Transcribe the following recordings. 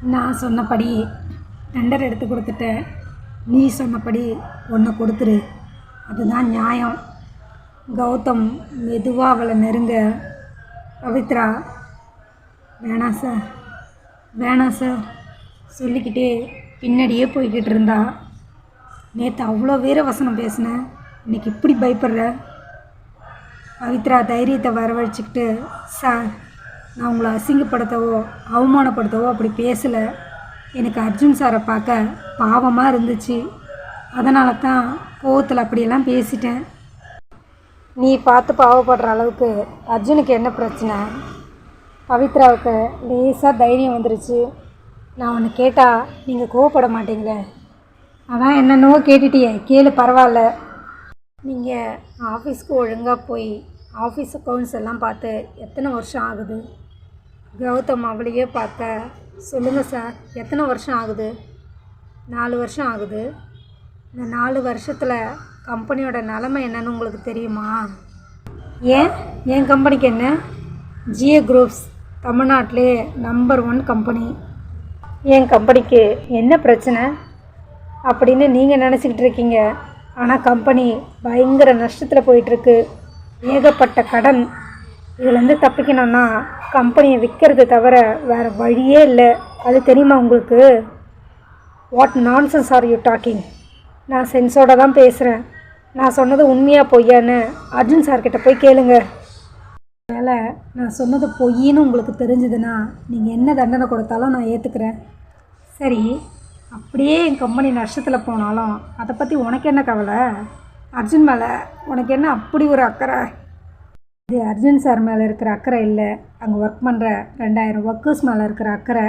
நான் சொன்னபடி டெண்டர் எடுத்து கொடுத்துட்டேன் நீ சொன்னபடி ஒன்று கொடுத்துரு. அதுதான் நியாயம். கௌதம் மெதுவாக அவளை நெருங்க பவித்ரா வேணாம் சார் வேணாம் சார் சொல்லிக்கிட்டே பின்னாடியே போய்கிட்டு இருந்தா. நேற்று அவ்வளோ வீரவசனம் பேசினேன் இன்னைக்கு இப்படி பயப்படுற? பவித்ரா தைரியத்தை வரவழைச்சிக்கிட்டு சார் நான் உங்களை அசிங்கப்படுத்தவோ அவமானப்படுத்தவோ அப்படி பேசலை. எனக்கு அர்ஜுன் சாரை பார்க்க பாவமாக இருந்துச்சு. அதனால தான் கோவத்தில் அப்படியெல்லாம் பேசிட்டேன். நீ பார்த்து பாவப்படுற அளவுக்கு அர்ஜுனுக்கு என்ன பிரச்சனை? பவித்ராவுக்கு லேசாக தைரியம் வந்துருச்சு. நான் ஒன்று கேட்டால் நீங்கள் கோவப்பட மாட்டீங்களே. அதான் என்னென்னவோ கேட்டுட்டியே. கேளு பரவாயில்ல. நீங்கள் ஆஃபீஸ்க்கு ஒழுங்காக போய் ஆஃபீஸ் அக்கௌண்ட்ஸ் எல்லாம் பார்த்து எத்தனை வருஷம் ஆகுது? கௌதம் அவளையே பார்க்க சொல்லுங்கள் சார் எத்தனை வருஷம் ஆகுது? நாலு வருஷம் ஆகுது. இந்த நாலு வருஷத்தில் கம்பெனியோட நிலமை என்னன்னு உங்களுக்கு தெரியுமா? ஏன்? என் கம்பெனிக்கு என்ன? ஜிஏ குரூப்ஸ் தமிழ்நாட்டிலே நம்பர் ஒன் கம்பெனி. என் கம்பெனிக்கு என்ன பிரச்சனை? அப்படின்னு நீங்கள் நினச்சிக்கிட்டு இருக்கீங்க. ஆனால் கம்பெனி பயங்கர நஷ்டத்தில் போயிட்டுருக்கு ஏகப்பட்ட கடன். இதுலேருந்து தப்பிக்கணும்னா கம்பெனியை விற்கிறது தவிர வேறு வழியே இல்லை. அது தெரியுமா உங்களுக்கு? What nonsense are you talking நான் சென்ஸோட தான் பேசுகிறேன் நான் சொன்னது உண்மையாக பொய்யான்னு அர்ஜுன் சார்கிட்ட போய் கேளுங்க. வேலை நான் சொன்னது பொய்ன்னு உங்களுக்கு தெரிஞ்சதுன்னா நீங்கள் என்ன தண்டனை கொடுத்தாலும் நான் ஏற்றுக்கிறேன் சரி அப்படியே என் கம்பெனி நஷ்டத்தில் போனாலும் அதை பற்றி உனக்கு என்ன கவலை? அர்ஜுன் மேலே உனக்கு என்ன அப்படி ஒரு அக்கறை? இது அர்ஜுன் சார் மேலே இருக்கிற அக்கறை இல்லை. அங்கே ஒர்க் பண்ணுற ரெண்டாயிரம் ஒர்க்கர்ஸ் மேலே இருக்கிற அக்கறை.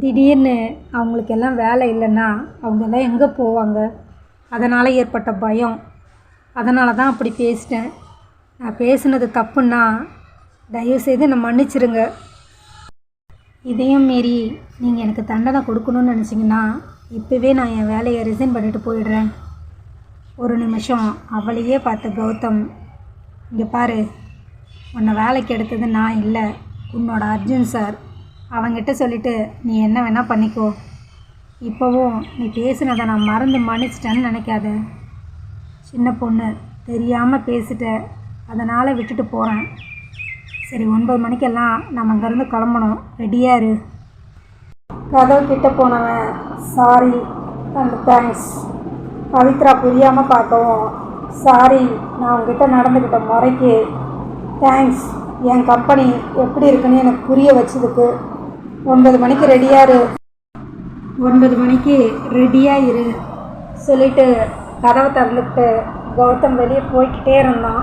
திடீர்னு அவங்களுக்கு எல்லாம் வேலை இல்லைன்னா அவங்க எல்லாம் எங்கே போவாங்க? அதனால் ஏற்பட்ட பயம். அதனால தான் அப்படி பேசிட்டேன். நான் பேசுனது தப்புன்னா தயவுசெய்து என்னை மன்னிச்சிருங்க. இதையும் மீறி நீங்கள் எனக்கு தண்டனை கொடுக்கணும்னு நினச்சிங்கன்னா இப்போவே நான் என் வேலையை ரிசைன் பண்ணிட்டு போயிடுறேன். ஒரு நிமிஷம் அவளையே பார்த்த கௌதம் இங்கே பாரு உன்னை வேலைக்கு எடுத்தது நான் இல்லை. உன்னோட அர்ஜுன் சார். அவங்கிட்ட சொல்லிவிட்டு நீ என்ன வேணால் பண்ணிக்கோ. இப்போவும் நீ பேசினதை நான் மறந்து மன்னிச்சிட்டேன்னு நினைக்காத. சின்ன பொண்ணு தெரியாமல் பேசிட்ட. அதனால் விட்டுட்டு போகிறேன் சரி ஒன்பது மணிக்கெல்லாம் நம்ம அங்கேருந்து கிளம்பணும். ரெடியாக இரு. கதவு கிட்ட போனவன் சாரி அண்ட் தேங்க்ஸ் பவித்ரா புரியாமல் பார்க்கவும் சாரி நான் உங்ககிட்ட நடந்துக்கிட்ட முறைக்கு தேங்க்ஸ் என் கம்பெனி எப்படி இருக்குன்னு எனக்கு புரிய வச்சதுக்கு ஒன்பது மணிக்கு ரெடியாக இரு ஒன்பது மணிக்கு ரெடியாக இரு. சொல்லிட்டு கதவை திறந்துக்கிட்டு கௌதம் வெளியே போய்க்கிட்டே இருந்தான்.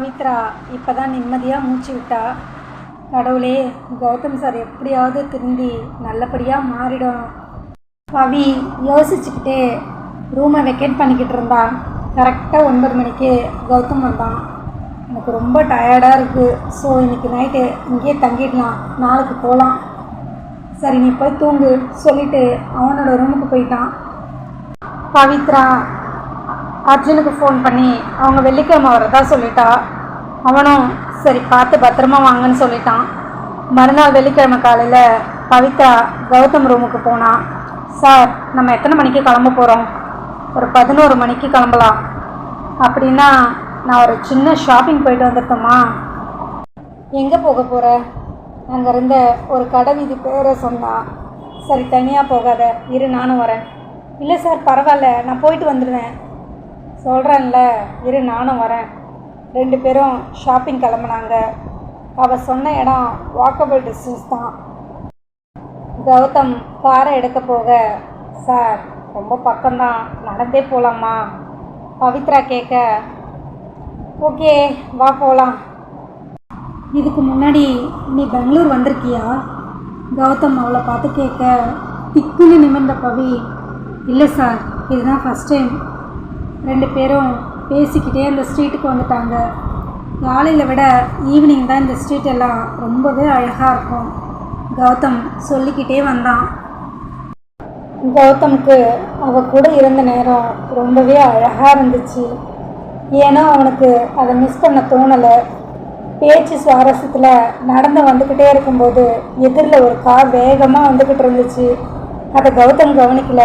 பவித்ரா இப்போ தான் நிம்மதியாக மூச்சு விட்டா. கடவுளே கௌதம் சார் எப்படியாவது திருந்தி நல்லபடியாக மாறிடும். பவி யோசிச்சுக்கிட்டே ரூமை வெக்கேட் பண்ணிக்கிட்டு இருந்தான். கரெக்டாக ஒன்பது மணிக்கு கௌதம் வந்தான். எனக்கு ரொம்ப டயர்டாக இருக்குது ஸோ இன்றைக்கி நைட்டு இங்கேயே தங்கிடலாம். நாளைக்கு போகலாம் சரி நீ போய் தூங்கு சொல்லிவிட்டு அவனோட ரூமுக்கு போயிட்டான். பவித்ரா அர்ஜுனுக்கு ஃபோன் பண்ணி அவங்க வெள்ளிக்கிழமை வரதா சொல்லிட்டா. அவனும் சரி பார்த்து பத்திரமா வாங்கன்னு சொல்லிட்டான். மறுநாள் வெள்ளிக்கிழமை காலையில் பவித்ரா கௌதம் ரூமுக்கு போனான் சார் நம்ம எத்தனை மணிக்கு கிளம்ப போகிறோம் ஒரு பதினோரு மணிக்கு கிளம்பலாம். அப்படின்னா நான் ஒரு சின்ன ஷாப்பிங் போயிட்டு வந்துட்டோமா எங்கே போக போகிற அங்கே இருந்த ஒரு கடை வீதி பேரை சொன்னா சரி தனியாக போகாத. இரு நானும் வரேன். இல்லை சார் பரவாயில்ல. நான் போயிட்டு வந்துடுவேன் சொல்கிறேன்ல இரு நானும் வரேன். ரெண்டு பேரும் ஷாப்பிங் கிளம்புனாங்க. அவள் சொன்ன இடம் வாக்கபிள் டிஸ்டன்ஸ் தான். கௌதம் காரை எடுக்க போக சார் ரொம்ப பக்கம்தான். நடந்தே போகலாமா பவித்ரா கேட்க ஓகே வா போகலாம் இதுக்கு முன்னாடி நீ பெங்களூர் வந்திருக்கியா? கௌதம் அவளை பார்த்து கேட்க திக்குன்னு நிமிர்ந்த பவி இல்லை சார் இதுதான் ஃபஸ்ட் டைம் ரெண்டு பேரும் பேசிக்கிட்டே அந்த ஸ்ட்ரீட்டுக்கு வந்துட்டாங்க. காலையில் விட ஈவினிங் தான் இந்த ஸ்ட்ரீட் எல்லாம் ரொம்பவே அழகாக இருக்கும். கௌதம் சொல்லிக்கிட்டே வந்தான். கௌதம்க்கு அவ கூட இருந்த நேரம் ரொம்பவே அழகாக இருந்துச்சு. ஏன்னா அவனுக்கு அதை மிஸ் பண்ண தோணலை. பேச்சு சுவாரஸ்யத்தில் நடந்து வந்துக்கிட்டே இருக்கும்போது எதிரில் ஒரு கார் வேகமாக வந்துக்கிட்டு இருந்துச்சு. அதை கௌதம் கவனிக்கல.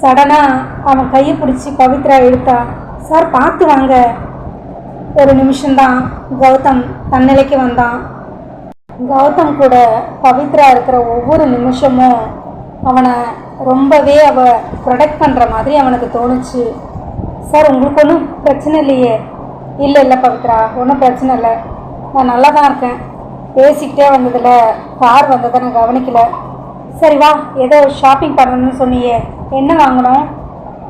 சடனாக அவன் கையை பிடிச்சி பவித்ரா இழுத்தான். சார் பார்த்து வாங்க. ஒரு நிமிஷம்தான் கௌதம் தன்னிலைக்கு வந்தான். கௌதம் கூட பவித்ரா இருக்கிற ஒவ்வொரு நிமிஷமும் அவனை ரொம்பவே அவ ப்ரொடெக்ட் பண்ணுற மாதிரி அவனுக்கு தோணுச்சு. சார் உங்களுக்கு ஒன்றும் பிரச்சனை இல்லையே? இல்லை இல்லை பவித்ரா ஒன்றும் பிரச்சனை இல்லை. நான் நல்லா தான் இருக்கேன். பேசிக்கிட்டே வந்ததில் கார் வந்ததை நான் கவனிக்கல. சரி வா ஏதோ ஷாப்பிங் பண்ணணும்னு சொன்னியே. என்ன வாங்கணும்?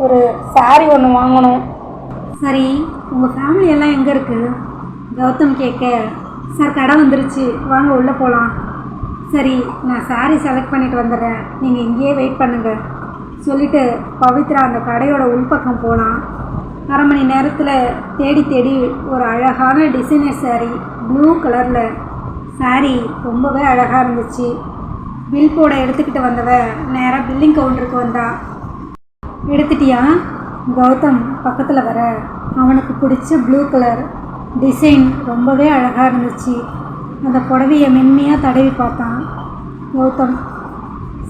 ஒரு சாரீ ஒன்று வாங்கணும். சரி உங்கள் ஃபேமிலி எல்லாம் எங்கே இருக்குது கௌதம் கேட்க சார் கடை வந்துருச்சு. வாங்க உள்ளே போகலாம் சரி நான் saree செலக்ட் பண்ணிட்டு வந்துடுறேன். நீங்கள் இங்கேயே வெயிட் பண்ணுங்கள் சொல்லிவிட்டு பவித்ரா அந்த கடையோட உள்பக்கம் போனான். அரை மணி நேரத்தில் தேடி தேடி ஒரு அழகான டிசைனர் saree ப்ளூ கலரில் saree ரொம்பவே அழகாக இருந்துச்சு. பில் போட எடுத்துக்கிட்டு வந்தவ நேராக பில்லிங் கவுண்டருக்கு வந்தா. எடுத்துட்டியா? கௌதம் பக்கத்தில் வர. அவனுக்கு பிடிச்ச ப்ளூ கலர் டிசைன் ரொம்பவே அழகாக இருந்துச்சு. அந்த புடவையை மென்மையாக தடவி பார்த்தான். கௌதம்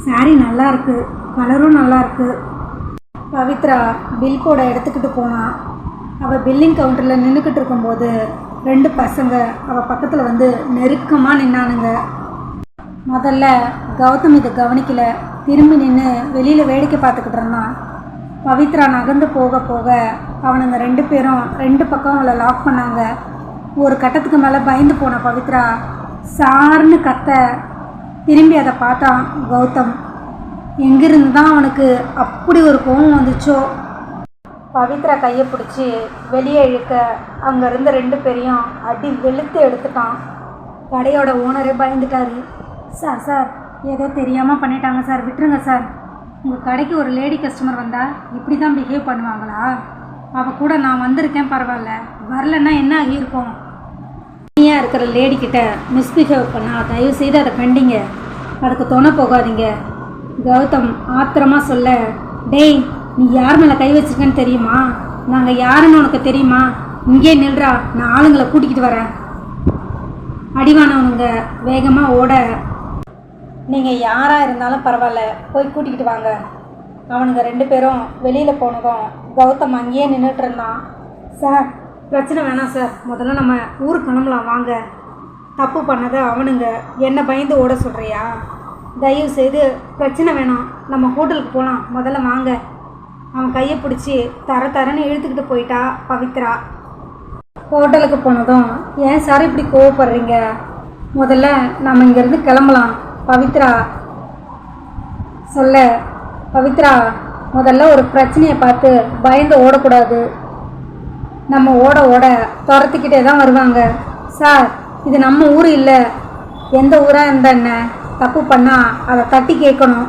saree நல்லாருக்கு கலரும் நல்லா இருக்குது பவித்ரா பில் போட எடுத்துக்கிட்டு போனான் அவள் பில்லிங் கவுண்டரில் நின்றுக்கிட்டு இருக்கும்போது ரெண்டு பசங்க அவள் பக்கத்தில் வந்து நெருக்கமாக நின்னானுங்க. முதல்ல கௌதம் இதை கவனிக்கல. திரும்பி நின்று வெளியில் வேடிக்கை பார்த்துக்கிட்டு இருந்தான். பவித்ரா நகர்ந்து போக போக அவனுங்க ரெண்டு பேரும் ரெண்டு பக்கம் அவளை லாக் பண்ணாங்க. ஒரு கட்டத்துக்கு மேலே பயந்து போன பவித்ரா சார்னு கத்த திரும்பி அதை பார்த்தான் கௌதம். எங்கிருந்து தான் அவனுக்கு அப்படி ஒரு கோவம் வந்துச்சோ? பவித்ரா கையை பிடிச்சி வெளியே இழுக்க அங்கே இருந்த ரெண்டு பேரையும் அடி வெளுத்து எடுத்துட்டான். கடையோட ஓனரே பயந்துட்டாரு. சார் சார் ஏதோ தெரியாமல் பண்ணிட்டாங்க சார். விட்டுருங்க சார். உங்கள் கடைக்கு ஒரு லேடி கஸ்டமர் வந்தால் இப்படி தான் பிஹேவ் பண்ணுவாங்களா? அவள் கூட நான் வந்திருக்கேன் பரவாயில்ல. வரலன்னா என்ன ஆகியிருக்கும்? தனியாக இருக்கிற லேடி மிஸ்பிஹேவ் பண்ணால் தயவு செய்து அதை கண்டிங்க அதுக்கு துணை போகாதீங்க. கௌதம் ஆத்திரமா சொல்ல டேய் நீ யார் மேலே கை வச்சிருக்கேன்னு தெரியுமா? நாங்கள் யாருன்னு உனக்கு தெரியுமா? இங்கே நில்றா நான் ஆளுங்களை கூட்டிக்கிட்டு வரேன். அடிவானவனுங்க வேகமாக ஓட நீங்கள் யாராக இருந்தாலும் பரவாயில்ல போய் கூட்டிக்கிட்டு வாங்க. அவனுங்க ரெண்டு பேரும் வெளியில் போனதும் கௌதம் அங்கேயே நின்றுட்டு இருந்தான். சார் பிரச்சனை வேணாம் சார். முதல்ல நம்ம ஊருக்கு கிளம்பலாம் வாங்க. தப்பு பண்ணது அவனுங்க என்ன பயந்து ஓட சொல்கிறியா தயவு செய்து பிரச்சனை வேணாம். நம்ம ஹோட்டலுக்கு போகலாம் முதல்ல வாங்க. அவன் கையை பிடிச்சி தர தரன்னு இழுத்துக்கிட்டு போயிட்டா பவித்ரா. ஹோட்டலுக்கு போனதும் ஏன் சார் இப்படி கோவப்படுறீங்க? முதல்ல நம்ம இங்கேருந்து கிளம்பலாம். பவித்ரா சொல்ல பவித்ரா முதல்ல ஒரு பிரச்சனையை பார்த்து பயந்து ஓடக்கூடாது. நம்ம ஓட ஓட துரத்திக்கிட்டே தான் வருவாங்க. சார் இது நம்ம ஊர் இல்லை. எந்த ஊராக இருந்தா என்ன? தப்பு பண்ணால் அதை தட்டி கேட்கணும்.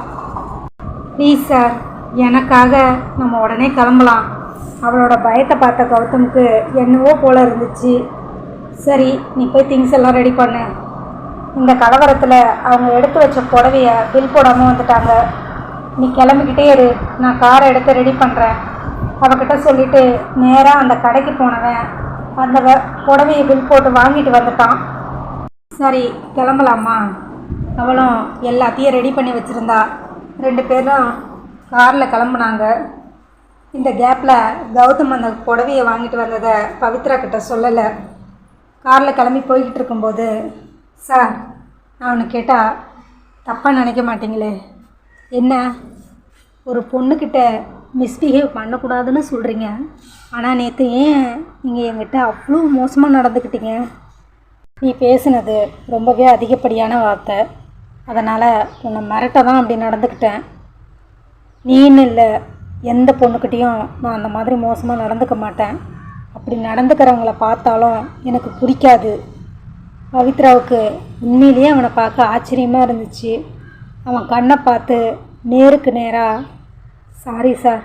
ப்ளீஸ் சார் எனக்காக நம்ம உடனே கிளம்பலாம். அவளோட பயத்தை பார்த்த கௌதமுக்கு என்னவோ போல இருந்துச்சு. சரி நீ போய் திங்ஸ் எல்லாம் ரெடி பண்ணு. இந்த கலவரத்தில் அவங்க எடுத்து வச்ச புடவைய பில் போடாமல் வந்துட்டாங்க. நீ கிளம்பிக்கிட்டே இரு நான் காரை எடுத்து ரெடி பண்ணுறேன் அவகிட்ட சொல்லிவிட்டு நேராக அந்த கடைக்கு போனவன் அந்த வ- புடவைய பில் போட்டு வாங்கிட்டு வந்துட்டான். சரி கிளம்பலாமா? அவளும் எல்லாத்தையும் ரெடி பண்ணி வச்சுருந்தா. ரெண்டு பேரும் காரில் கிளம்புனாங்க. இந்த கேப்பில் கௌதம் அந்த புடவையை வாங்கிட்டு வந்ததை பவித்ரா கிட்ட சொல்லலை. காரில் கிளம்பி போய்கிட்டு இருக்கும்போது சார் நான் ஒன்று கேட்டால் தப்பாக நினைக்க மாட்டீங்களே. என்ன? ஒரு பொண்ணுக்கிட்ட மிஸ்பிஹேவ் பண்ணக்கூடாதுன்னு சொல்கிறீங்க ஆனால் நேற்று ஏன் நீங்கள் என்கிட்ட அவ்வளோ மோசமாக நடந்துக்கிட்டீங்க? நீ பேசுனது ரொம்பவே அதிகப்படியான வார்த்தை. அதனால் உன்னை மிரட்ட தான் அப்படி நடந்துக்கிட்டேன். நீன்னு இல்லை எந்த பொண்ணுக்கிட்டேயும் நான் அந்த மாதிரி மோசமாக நடந்துக்க மாட்டேன். அப்படி நடந்துக்கிறவங்கள பார்த்தாலும் எனக்கு பிடிக்காது. பவித்ராவுக்கு உண்மையிலேயே அவனை பார்க்க ஆச்சரியமாக இருந்துச்சு. அவன் கண்ணை பார்த்து நேருக்கு நேராக சாரி சார்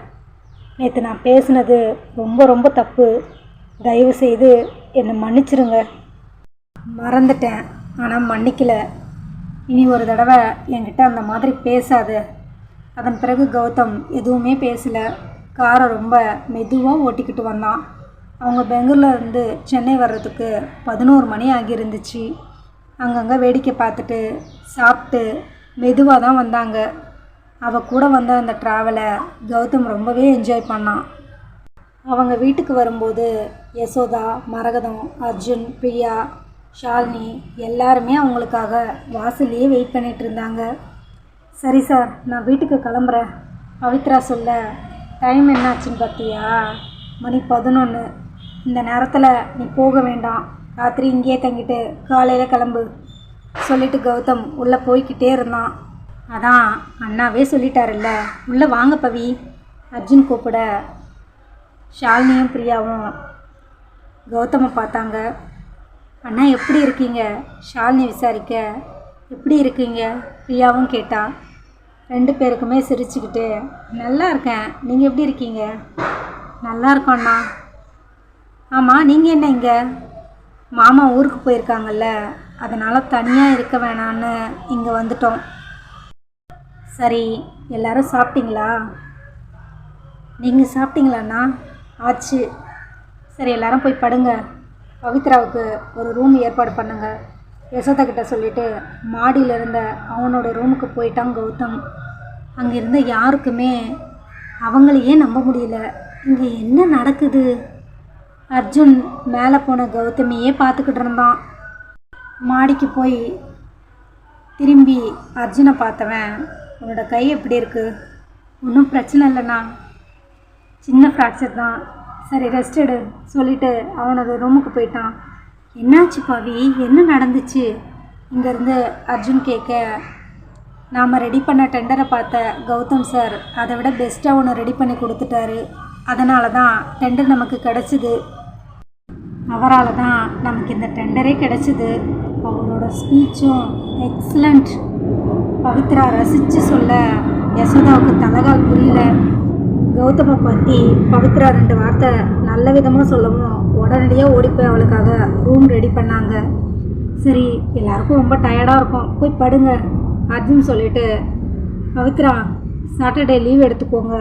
நேற்று நான் பேசுனது ரொம்ப ரொம்ப தப்பு. தயவு செய்து என்னை மன்னிச்சிருங்க. மறந்துட்டேன். ஆனால் மன்னிக்கலை. இனி ஒரு தடவை என்கிட்ட அந்த மாதிரி பேசாத. அதன் பிறகு கௌதம் எதுவுமே பேசலை. காரை ரொம்ப மெதுவாக ஓட்டிக்கிட்டு வந்தான். அவங்க பெங்களூர்லேருந்து சென்னை வர்றதுக்கு பதினோரு மணி ஆகியிருந்துச்சு. அங்கங்கே வேடிக்கை பார்த்துட்டு சாப்பிட்டு மெதுவாக தான் வந்தாங்க. அவள் கூட வந்த அந்த ட்ராவலை கௌதம் ரொம்பவே என்ஜாய் பண்ணான். அவங்க வீட்டுக்கு வரும்போது யசோதா மரகதம் அர்ஜுன் பிரியா ஷாலினி எல்லாருமே அவங்களுக்காக வாசல்லையே வெயிட் பண்ணிகிட்டு இருந்தாங்க. சரி சார் நான் வீட்டுக்கு கிளம்புறேன். பவித்ரா சொல்ல டைம் என்னாச்சுன்னு பார்த்தியா மணி பதினொன்று இந்த நேரத்தில் நீ போக வேண்டாம். ராத்திரி இங்கேயே தங்கிட்டு காலையில் கிளம்பு. சொல்லிட்டு கௌதம் உள்ளே போய்க்கிட்டே இருந்தான். அதான் அண்ணாவே சொல்லிட்டாருல்ல. உள்ளே வாங்க பவி. அர்ஜுன் கூப்பிட ஷாலினியும் பிரியாவும். கௌதமை பார்த்தாங்க. அண்ணா எப்படி இருக்கீங்க? ஷாலினி விசாரிக்க எப்படி இருக்கீங்க? பிரியாவும் கேட்டா. ரெண்டு பேருக்குமே சிரிச்சுக்கிட்டு நல்லா இருக்கேன். நீங்கள் எப்படி இருக்கீங்க? நல்லா இருக்கோண்ணா ஆமாம் நீங்கள் என்ன இங்கே? மாமா ஊருக்கு போயிருக்காங்கல்ல. அதனால் தனியாக இருக்க வேணான்னு இங்கே வந்துட்டோம். சரி எல்லாரும் சாப்பிட்டீங்களா? நீங்கள் சாப்பிட்டீங்களாண்ணா? ஆச்சு. சரி எல்லாரும் போய் படுங்க. பவித்ராவுக்கு ஒரு ரூம் ஏற்பாடு பண்ணுங்க. யசோதா கிட்ட சொல்லிட்டு மாடியில் இருந்த அவனோட ரூமுக்கு போயிட்டான் கௌதம். அங்கே இருந்த யாருக்குமே அவங்களையே நம்ப முடியல. இங்கே என்ன நடக்குது? அர்ஜுன் மேலே போன கௌதமியே பார்த்துக்கிட்டு இருந்தான். மாடிக்கு போய் திரும்பி அர்ஜுனை பார்த்தவன் உன்னோட கை எப்படி இருக்குது ஒன்றும் பிரச்சனை இல்லைண்ணா. சின்ன ஃப்ராக்சர் தான். சரி ரெஸ்ட் எடு. சொல்லிட்டு அவனோட ரூமுக்கு போயிட்டான். என்னாச்சு பாவி? என்ன நடந்துச்சு? இங்கேருந்து அர்ஜுன் கேட்க நாம் ரெடி பண்ண டெண்டரை பார்த்த கௌதம் சார் அதை விட பெஸ்ட்டாக ஒன்று ரெடி பண்ணி கொடுத்துட்டாரு. அதனால தான் டெண்டர் நமக்கு கிடச்சிது. அவரால் தான் நமக்கு இந்த டெண்டரே கிடச்சிது. அவரோட ஸ்பீச்சும் எக்ஸலண்ட் பவித்ரா ரசித்து சொல்ல யசோதாவுக்கு தலகால் புரியல. கௌதமை பற்றி பவித்ரா ரெண்டு வார்த்தை நல்ல விதமாக சொல்லவும் உடனடியாக ஓடி போய் அவளுக்காக ரூம் ரெடி பண்ணாங்க. சரி எல்லாருக்கும் ரொம்ப டயர்டாக இருக்கும். போய் படுங்க அர்ஜுன் சொல்லிட்டு பவித்ரா சாட்டர்டே லீவ் எடுத்துக்கோங்க.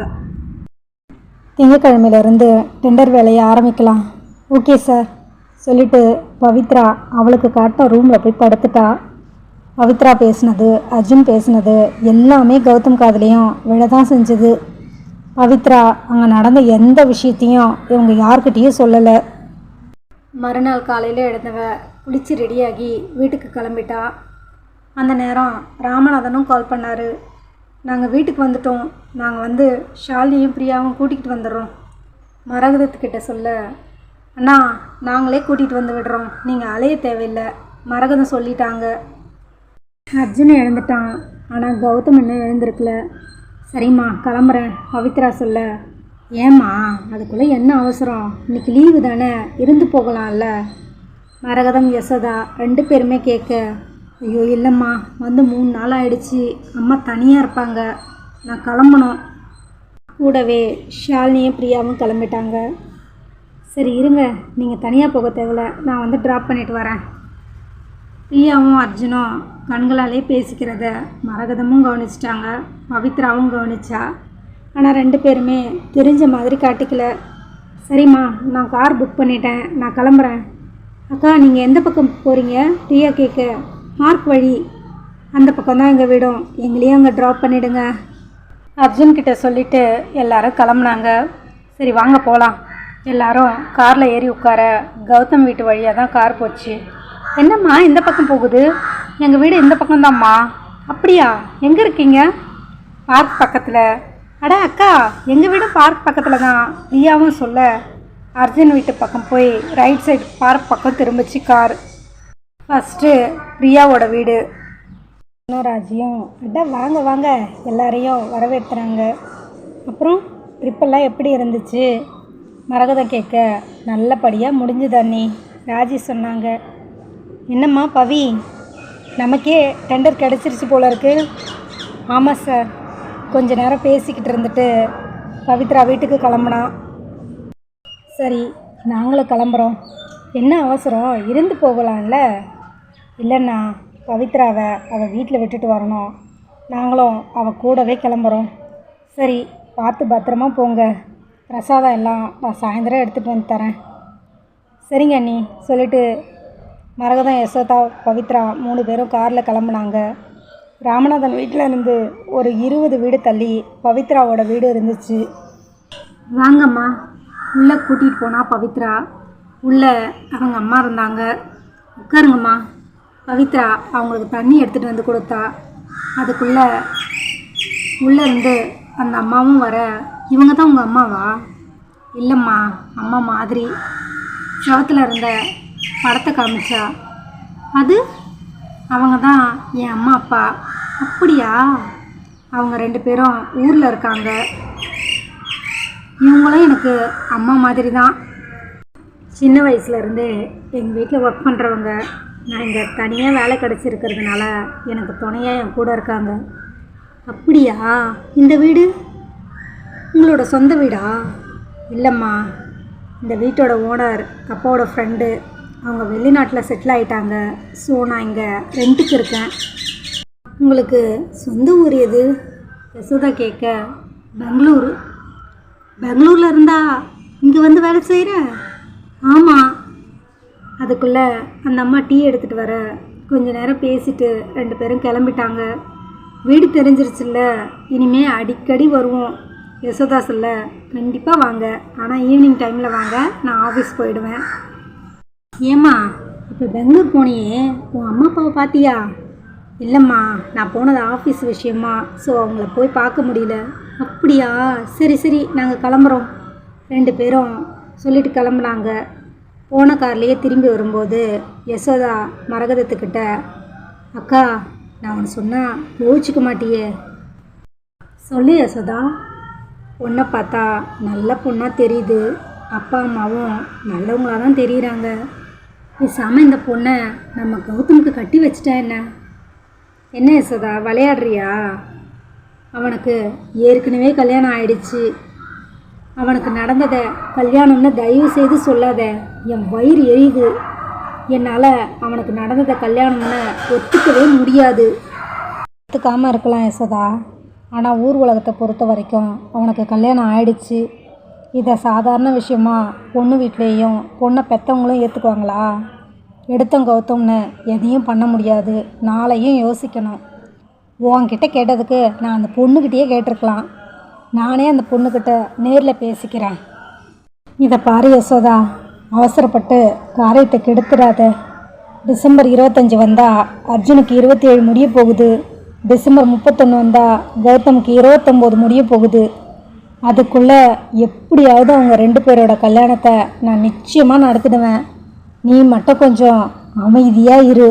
திங்கக்கிழமையிலேருந்து டெண்டர் வேலையை ஆரம்பிக்கலாம். ஓகே சார் சொல்லிட்டு பவித்ரா அவளுக்கு காட்ட ரூமில் போய் படுத்துட்டா. பவித்ரா பேசினது அர்ஜுன் பேசினது எல்லாமே கௌதம் காதலையும் விழதான் செஞ்சது. பவித்ரா அங்கே நடந்த எந்த விஷயத்தையும் இவங்க யார்கிட்டேயும் சொல்லலை. மறுநாள் காலையில் எழுந்தவ குளிச்சு ரெடியாகி வீட்டுக்கு கிளம்பிட்டா. அந்த நேரம் ராமநாதனும் கால் பண்ணார். நாங்கள் வீட்டுக்கு வந்துட்டோம். நாங்கள் வந்து ஷாலினியும் பிரியாவும் கூட்டிகிட்டு வந்துடுறோம். மரகதத்துக்கிட்ட சொல்ல அண்ணா நாங்களே கூட்டிகிட்டு வந்து விடுறோம். நீங்கள் அலைய தேவையில்லை. மரகதம் சொல்லிட்டாங்க. அர்ஜுன் எழுந்துட்டான். ஆனால் கௌதம் இன்னும் எழுந்திருக்கல. சரிம்மா கிளம்புறேன். பவித்ரா சொல்ல ஏம்மா அதுக்குள்ளே என்ன அவசரம்? இன்னைக்கு லீவு தானே? இருந்து போகலாம்ல. மரகதம் யசோதா ரெண்டு பேருமே கேட்க ஐயோ இல்லைம்மா வந்து மூணு நாள் ஆயிடுச்சு. அம்மா தனியாக இருப்பாங்க. நான் கிளம்பணும். கூடவே ஷாலினியும் பிரியாவும் கிளம்பிட்டாங்க. சரி இருங்க. நீங்கள் தனியாக போக தேவையில்ல. நான் வந்து ட்ராப் பண்ணிட்டு வரேன். பிரியாவும் அர்ஜுனும் கண்களாலே பேசிக்கிறத மரகதமும் கவனிச்சிட்டாங்க. பவித்ராவும் கவனிச்சா. ஆனால் ரெண்டு பேருமே தெரிஞ்ச மாதிரி காட்டிக்கல. சரிம்மா நான் கார் புக் பண்ணிட்டேன். நான் கிளம்புறேன். அக்கா நீங்கள் எந்த பக்கம் போகிறீங்க டீயா கேட்க மார்க் வழி. அந்த பக்கம் தான் எங்கள் வீடும். எங்களையும் அங்கே ட்ராப் பண்ணிவிடுங்க அர்ஜுன் சொல்லிவிட்டு சொல்லிட்டு எல்லாரும் கிளம்புனாங்க. சரி வாங்க போகலாம் எல்லாரும் காரில் ஏறி உட்கார கௌதம் வீட்டு வழியாக தான் கார் போச்சு. என்னம்மா இந்த பக்கம் போகுது? எங்கள் வீடு இந்த பக்கம்தாம்மா. அப்படியா? எங்கே இருக்கீங்க? பார்க் பக்கத்தில். அட அக்கா எங்கள் வீடு பார்க் பக்கத்தில் தான் ரியாவும் சொல்ல. அர்ஜுன் வீட்டு பக்கம் போய் ரைட் சைடு பார்க் பக்கம் திரும்பிச்சு கார். ஃபஸ்ட்டு ரியாவோட வீடு. ராஜியும் அட வாங்க வாங்க. எல்லாரையும் வரவேற்றுறாங்க அப்புறம் ட்ரிப்பெல்லாம் எப்படி இருந்துச்சு? மரகதம் கேட்க நல்லபடியாக முடிஞ்சுது அண்ணி. ராஜி சொன்னாங்க. என்னம்மா பவி? நமக்கே டெண்டர் கிடச்சிருச்சு போல இருக்கு. ஆமாம் சார் கொஞ்ச நேரம் பேசிக்கிட்டு இருந்துட்டு பவித்ரா வீட்டுக்கு கிளம்புனா. சரி நாங்களும் கிளம்புறோம். என்ன அவசரம்? இருந்து போகலாம்ல? இல்லைண்ணா பவித்ராவை அவள் வீட்டில் விட்டுட்டு வரணும். நாங்களும் அவள் கூடவே கிளம்புறோம். சரி பார்த்து பத்திரமா போங்க. பிரசாதம் எல்லாம் நான் சாயந்தரம் எடுத்துகிட்டு வந்து தரேன். சரிங்க அண்ணி சொல்லிட்டு மரகதம் யசோதா பவித்ரா மூணு பேரும் காரில் கிளம்புனாங்க. ராமநாதன் வீட்டில் இருந்து ஒரு இருபது வீடு தள்ளி பவித்ராவோட வீடு இருந்துச்சு. வாங்கம்மா. உள்ளே கூட்டிகிட்டு போனால் பவித்ரா. உள்ளே அவங்க அம்மா இருந்தாங்க. உட்காருங்கம்மா. பவித்ரா அவங்களுக்கு தண்ணி எடுத்துகிட்டு வந்து கொடுத்தா. அதுக்குள்ளே உள்ளே இருந்து அந்த அம்மாவும் வர. இவங்க தான் உங்கள் அம்மாவா? இல்லைம்மா. அம்மா மாதிரி. சவத்தில் இருந்த படத்தை காமிச்சா? அது? அவங்க தான் என் அம்மா அப்பா. அப்படியா? அவங்க ரெண்டு பேரும் ஊரில் இருக்காங்க. இவங்களும் எனக்கு அம்மா மாதிரி தான் சின்ன வயசுலேருந்தே எங்கள் வீட்டில் ஒர்க் பண்ணுறவங்க நான் இங்கே தனியாக வேலை கிடச்சிருக்கிறதுனால எனக்கு துணையாக என் கூட இருக்காங்க. அப்படியா? இந்த வீடு? உங்களோட சொந்த வீடா? இல்லைம்மா. இந்த வீட்டோட ஓனர் அப்பாவோட ஃப்ரெண்டு அவங்க வெளிநாட்டில் செட்டில் ஆகிட்டாங்க ஸோ நான் இங்கே ரெண்ட்டுக்கு இருக்கேன். உங்களுக்கு சொந்த ஊர் எது? யசோதா கேட்க பெங்களூரு. பெங்களூரில் இருந்தா இங்கே வந்து வேலை செய்கிற ஆமாம் அதுக்குள்ளே அந்த அம்மா டீ எடுத்துகிட்டு வர. கொஞ்ச நேரம் பேசிட்டு ரெண்டு பேரும் கிளம்பிட்டாங்க. வீடு தெரிஞ்சிருச்சுல்ல. இனிமே அடிக்கடி வருவோம். யசோதா சொல்ல கண்டிப்பாக வாங்க. ஆனால் ஈவினிங் டைமில் வாங்க. நான் ஆஃபீஸ் போயிடுவேன். ஏம்மா இப்போ பெங்களூர் போனியே உன் அம்மா அப்பாவை பார்த்தியா இல்லைம்மா நான் போனது ஆஃபீஸ் விஷயமா ஸோ அவங்கள போய் பார்க்க முடியல. அப்படியா? சரி சரி நாங்கள் கிளம்புறோம். ரெண்டு பேரும் சொல்லிட்டு கிளம்புனாங்க. போன கார்லேயே திரும்பி வரும்போது யசோதா மரகதத்துக்கிட்ட அக்கா நான் ஒன்று சொன்னால் யோசிச்சுக்க மாட்டியே. சொல்லு யசோதா. உன்னை பார்த்தா நல்ல பொண்ணாக தெரியுது. அப்பா அம்மாவும் நல்லவங்களாக தான் தெரியுறாங்க. பேசாமல் இந்த பொண்ணை நம்ம கௌதமுக்கு கட்டி வச்சிட்டா என்ன? என்ன யசோதா விளையாடுறியா? அவனுக்கு ஏற்கனவே கல்யாணம் ஆயிடுச்சு. அவனுக்கு நடந்ததை கல்யாணம்னு தயவு செய்து சொல்லாத. என் வயிறு எரியுது. என்னால் அவனுக்கு நடந்ததை கல்யாணம்னு ஒத்துக்கவே முடியாது. ஒத்துக்காமல் இருக்கலாம் யசோதா. ஆனால் ஊர் உலகத்தை பொறுத்த வரைக்கும் அவனுக்கு கல்யாணம் ஆயிடுச்சு. இதை சாதாரண விஷயமா பொண்ணு வீட்லேயும் பொண்ணை பெற்றவங்களும் ஏற்றுக்குவாங்களா எடுத்தோம் கௌத்தம்னு எதையும் பண்ண முடியாது. நாளையும் யோசிக்கணும். உன்கிட்ட கேட்டதுக்கு நான் அந்த பொண்ணுக்கிட்டேயே கேட்டிருக்கலாம். நானே அந்த பொண்ணுக்கிட்ட நேரில் பேசிக்கிறேன். இதை பாரு யசோதா. அவசரப்பட்டு காரியத்தை கெடுத்துடாத டிசம்பர் இருபத்தஞ்சி வந்தால் அர்ஜுனுக்கு இருபத்தி ஏழு முடிய போகுது. டிசம்பர் முப்பத்தொன்று வந்தால் கௌதமுக்கு இருபத்தொம்போது முடிய போகுது. அதுக்குள்ளே எப்படியாவது அவங்க ரெண்டு பேரோட கல்யாணத்தை நான் நிச்சயமாக நடத்திடுவேன். நீ மட்டும் கொஞ்சம் அமைதியாக இரு.